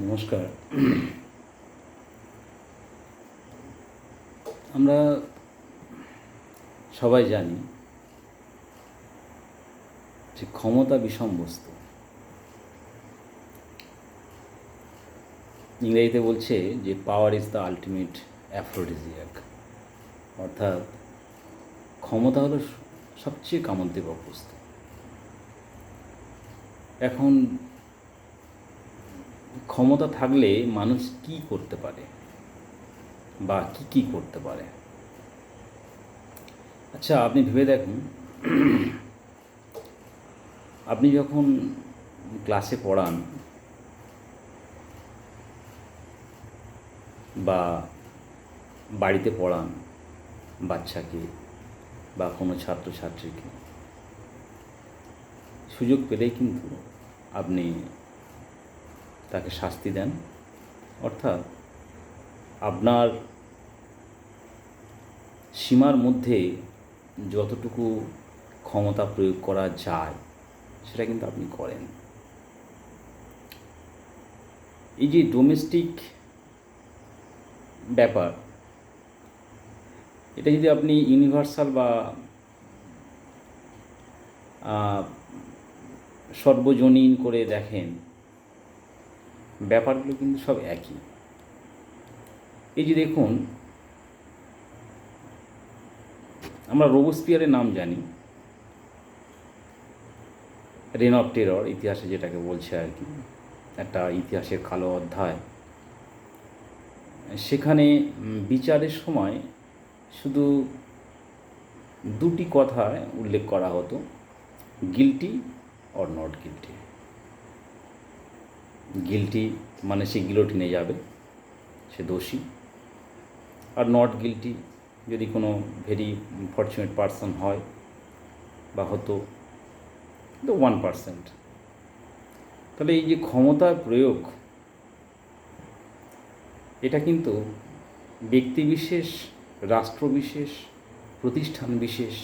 নমস্কার। আমরা সবাই জানি যে ক্ষমতা বিষম বস্তু। ইংরেজিতে বলছে যে power is the ultimate aphrodisiac অর্থাৎ ক্ষমতা হলো সবচেয়ে কামোদ্দীপক বস্তু। এখন ক্ষমতা থাকলে মানুষ কি করতে পারে? বা কি কি করতে পারে? আচ্ছা আপনি ভেবে দেখুন। আপনি যখন ক্লাসে পড়ান বা বাড়িতে পড়ান বাচ্চাকে বা কোনো ছাত্রছাত্রীকে, সুযোগ পেলেই কিন্তু আপনি তাকে শাস্তি দেন। অর্থাৎ আপনার সীমার মধ্যে যতটুকু ক্ষমতা প্রয়োগ করা যায়, সেটা কিন্তু আপনি করেন। এই যে ডোমেস্টিক ব্যাপার, এটা যদি আপনি ইউনিভার্সাল বা সর্বজনীন করে দেখেন ব্যাপারগুলো কিন্তু সব একই। এই যে দেখুন, আমরা রোবোস্পিয়ারের নাম জানি। রেন অফ টেরর ইতিহাসে যেটাকে বলছে আর কি, একটা ইতিহাসের কালো অধ্যায়। সেখানে বিচারের সময় শুধু দুটি কথায় উল্লেখ করা হতো, guilty or not guilty. Guilty মানে সে গিলোটিনে যাবে, সে দোষী। আর নট গিলটি যদি কোনো ভেরি ফর্চুনেট পারসন হয় বা হতো তো ওয়ান পার্সেন্ট তাহলে এই যে ক্ষমতার প্রয়োগ, এটা কিন্তু ব্যক্তিবিশেষ রাষ্ট্রবিশেষ প্রতিষ্ঠান বিশেষ,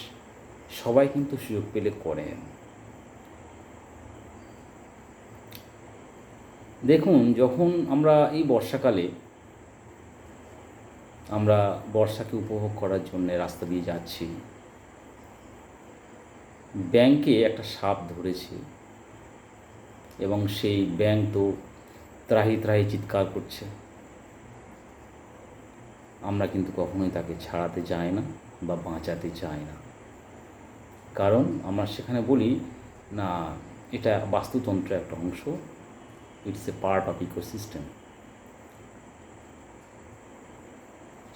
সবাই কিন্তু সুযোগ পেলে করেন। দেখুন, যখন আমরা এই বর্ষাকালে আমরা বর্ষাকে উপভোগ করার জন্য রাস্তা দিয়ে যাচ্ছি, ব্যাংকে একটা সাপ ধরেছে এবং সেই ব্যাংক তো ত্রাহি ত্রাহি চিৎকার করছে। আমরা কিন্তু কখনোই তাকে ছাড়াতে চাই না বা বাঁচাতে চাই না। কারণ আমরা সেখানে বলি, না, এটা বাস্তুতন্ত্রের একটা অংশ it's a part of ecosystem.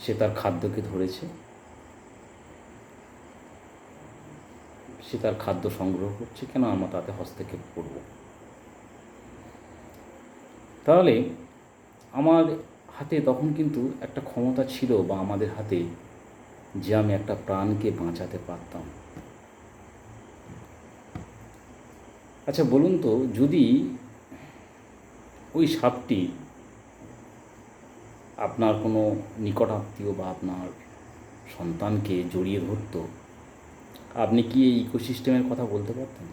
সে তার খাদ্যকে ধরেছে। সে তার খাদ্য সংগ্রহ করছে। কেন আমরা তাতে হস্তক্ষেপ করব? তাহলে আমার হাতে তখন কিন্তু একটা ক্ষমতা ছিল বা আমাদের হাতে যে আমি একটা প্রাণকে বাঁচাতে পারতাম। আচ্ছা বলুন তো, যদি ওই সাপটি আপনার কোনো নিকটাত্মীয় বা আপনার সন্তানকে জড়িয়ে ধরতো, আপনি কি এই ইকোসিস্টেমের কথা বলতে পারতেন?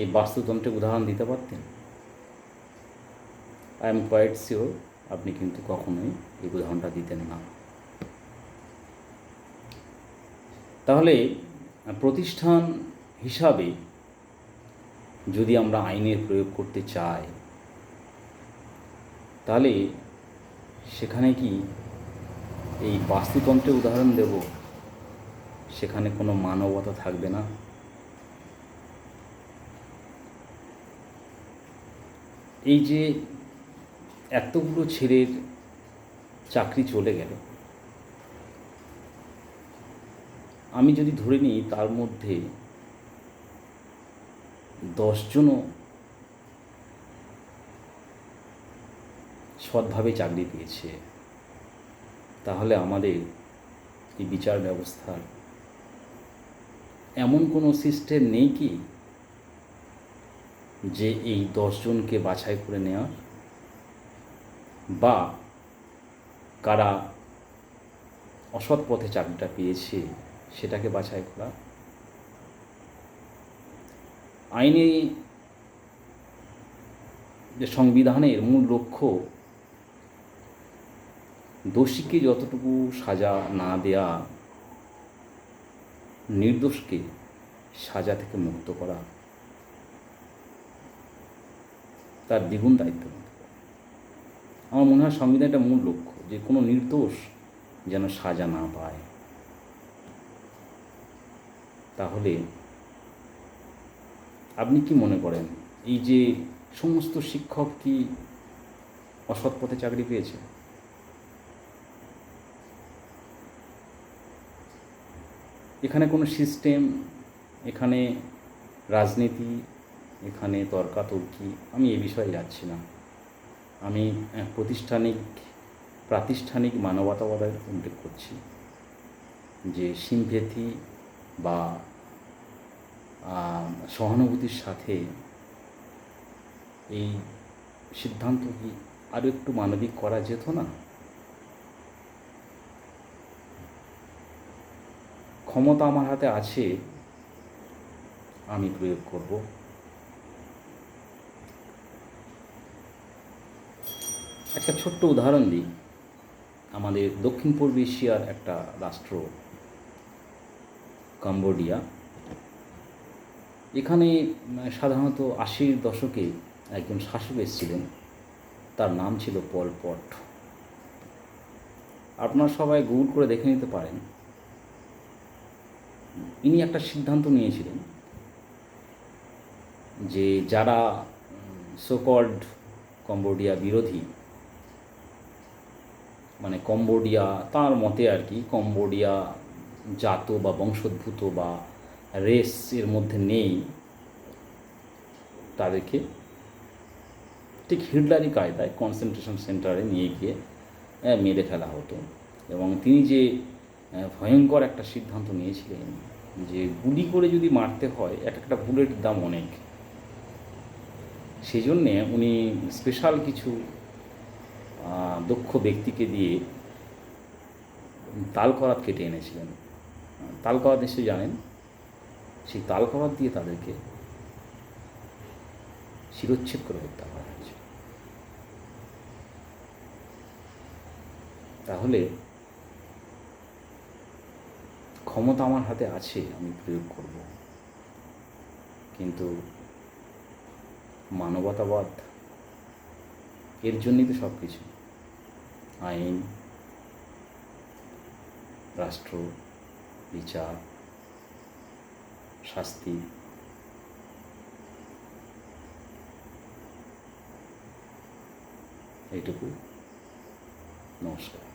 এই বাস্তুতন্ত্রের উদাহরণ দিতে পারতেন? আই এম কোয়াইট শিওর আপনি কিন্তু কখনোই এই উদাহরণটা দিতেন না। তাহলে প্রতিষ্ঠান হিসাবে যদি আমরা আইনের প্রয়োগ করতে চাই, তাহলে সেখানে কি এই বাস্তুতন্ত্রের উদাহরণ দেব? সেখানে কোনো মানবতা থাকবে না? এই যে এতগুলো ছেলের চাকরি চলে গেল, আমি যদি ধরে নিই তার মধ্যে দশজনও সৎভাবে চাকরি পেয়েছে, তাহলে আমাদের এই বিচার ব্যবস্থার এমন কোনো সিস্টেম নেই কি যে এই দশজনকে বাছাই করে নেওয়ার? বা কারা অসৎ পথে চাকরিটা পেয়েছে সেটাকে বাছাই করা? আইনে যে সংবিধানের মূল লক্ষ্য দোষীকে যতটুকু সাজা না দেয়া, নির্দোষকে সাজা থেকে মুক্ত করা, তার দ্বিগুণ দায়িত্ব আমার মনে হয় সংবিধানটা মূল লক্ষ্য, যে কোনো নির্দোষ যেন সাজা না পায়। তাহলে আপনি কি মনে করেন এই যে সমস্ত শিক্ষক কি অসৎ পথে চাকরি পেয়েছে? এখানে কোনো সিস্টেম এখানে রাজনীতি, এখানে তর্কাতর্কি, আমি এ বিষয়ে যাচ্ছি না। আমি প্রতিষ্ঠানিক, প্রাতিষ্ঠানিক মানবতাবাদের উল্লেখ করছি যে সিমভেথি বা সহানুভূতির সাথে এই সিদ্ধান্ত কি আরও একটু মানবিক করা যেত না? ক্ষমতা আমার হাতে আছে, আমি প্রয়োগ করব। একটা ছোট্ট উদাহরণ দিই। আমাদের দক্ষিণ পূর্ব এশিয়ার একটা রাষ্ট্র, কম্বোডিয়া। এখানে সাধারণত আশির দশকে একজন শাসক এসেছিলেন। তার নাম ছিল পল পট। আপনারা সবাই গুগল করে দেখে নিতে পারেন। ইনি একটা সিদ্ধান্ত নিয়েছিলেন যে যারা সোকল্ড কম্বোডিয়া বিরোধী মানে কম্বোডিয়া তার মতে আর কি, কম্বোডিয়া জাত বা বংশোদ্ভূত বা রেস এর মধ্যে নেই, তাদেরকে ঠিক হিটলারি কায়দায় কনসেন্ট্রেশন সেন্টারে নিয়ে গিয়ে মেরে ফেলা হতো। এবং তিনি যে ভয়ঙ্কর একটা সিদ্ধান্ত নিয়েছিলেন যে গুলি করে যদি মারতে হয়, এক একটা বুলেটের দাম অনেক। সেই জন্যে উনি স্পেশাল কিছু দক্ষ ব্যক্তিকে দিয়ে তাল করাত কেটে এনেছিলেন। তাল করাত নিশ্চয়ই জানেন সেই তাল দিয়ে তাদেরকে শিরোচ্ছেদ করে হত্যা করা হয়েছে। তাহলে ক্ষমতা আমার হাতে আছে, আমি প্রয়োগ করব। কিন্তু মানবতাবাদ, এর জন্যই তো সব কিছু আইন, রাষ্ট্র, বিচার শাস্তি। এইটুকু নমস্কার।